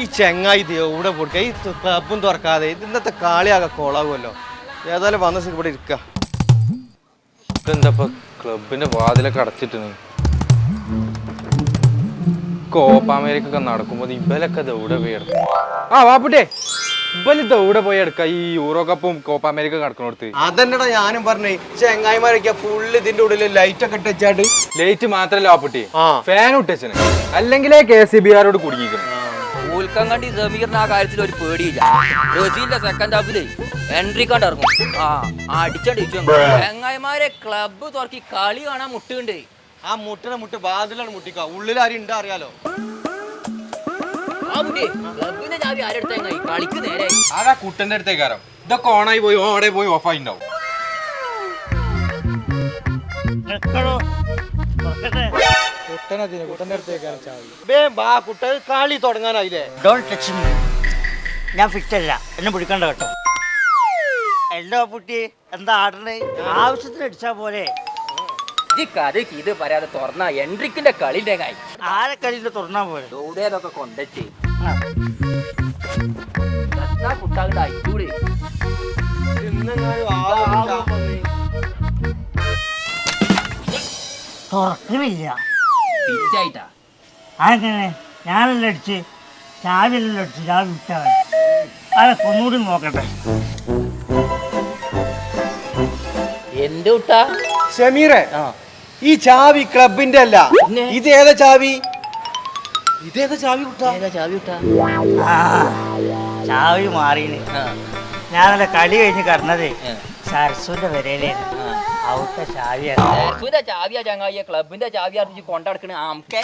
ഈ ചെങ്ങായി ഇത് എവിടെ പൊടിക്കുക ഈ ക്ലബും തുറക്കാതെ ഇന്നത്തെ കാളിയാകെ കൊളാവുമല്ലോ ഏതായാലും വന്ന സ്ഥിതി ഇവിടെ ഇരിക്ക. ഇതെന്താ ക്ലബിന്റെ വാതിലൊക്കെ അടച്ചിട്ട് കോപ്പ അമേരിക്ക ഒക്കെ നടക്കുമ്പോ ഇബലൊക്കെ ദൗടെ പോയി എടുക്കും. ആ വാപ്പുട്ടേ. ഇബൽ ദൗടെ പോയി എടുക്ക. ഈ യൂറോ കപ്പും കോപ്പ അമേരിക്ക നടക്കണോടത്ത്. അതന്നെടാ ഞാനും പറഞ്ഞേ. ചെങ്ങായിമാരൊക്കെ ഫുള്ള് ഇതിന്റെ ഉള്ളിൽ ലൈറ്റ് ഒക്കെ ഇട്ടാട്ട് ലൈറ്റ് മാത്രല്ല വാപ്പുട്ടി. ഫാൻ ഇട്ടച്ചന്. അല്ലെങ്കിലേ കെ സി ബി ആരോട് കുടുങ്ങിക്കണം. ഉൽക്കങ്കണ്ടി സമീറിന് ആ കാര്യത്തിൽ ഒരു പേടിയില്ല. ബ്രസീലിന്റെ സെക്കൻഡ് ഹാഫിൽ എൻട്രി കണ്ട് ഇറങ്ങും. ആ അടിച്ചടിച്ചു ചങ്ങായിമാരെ ക്ലബ്ബ് തുറക്കി കളി കാണാൻ മുട്ടുണ്ട് ആ മുട്ടിനെ മുട്ട് വാതിലാണ് മുട്ടിക്കോ. ഉള്ളിൽ ആരും ഉണ്ടാ അറിയാലോ. ക്ലബിന്റെ ചാവി ആരെടുത്ത കളിക്ക് നേരെ. അതാ കുട്ടന്റെ അടുത്തേക്കാരം? ഇതൊക്കെ ഓണായി പോയി ഓടെ പോയി ഓഫായി ഉണ്ടാവും. ബേ ബാ കുട്ട കളി തുടങ്ങാനായില്ലേ? ഡോണ്ട് ടച്ച് മീ ഞാൻ ഫിറ്റ് അല്ല. എന്നെ പിടിക്കണ്ട കേട്ടോ. എല്ലോ കുട്ടി എന്താ ആടണേ ആവശ്യത്തിന് അടിച്ചാ പോലെ ഈ കഥയ്ക്ക് ഇത് പറയാതെ തുറന്ന എൻട്രിക്കിന്റെ കളിന്റെ കായി ആരെ കളിന്റെ തുറന്നാ പോലെ ദൂരേതൊക്കെ കൊണ്ടച്ച്. കുട്ടാകളുടെ അയച്ചൂടെ തുറക്കണില്ല. ഞാനല്ല അടിച്ച് അടിച്ച് ചാവി വിട്ടാ അതൊക്കെ ഒന്നുകൂടി നോക്കട്ടെ. എന്റെ കുട്ടാ. ഷമീറെ ആ. ഈ ചാവി ക്ലബിന്റെ അല്ല. പിന്നെ? ഇത് ഏതാ ചാവി? ഇതേതാ ചാവി കുട്ട? ഏതാ ചാവി കുട്ടാ? ആ ചാവി ആ. ഞാനല്ല കളി കഴിഞ്ഞ് കടന്നതേ. ആ. സരസുവിന്റെ വരയിലായിരുന്നു. അവിടുത്തെ ചാവിയാണ് ക്ലബിന്റെ ചാവി അറിഞ്ഞ് കൊണ്ടടക്കണ ആംക്കെ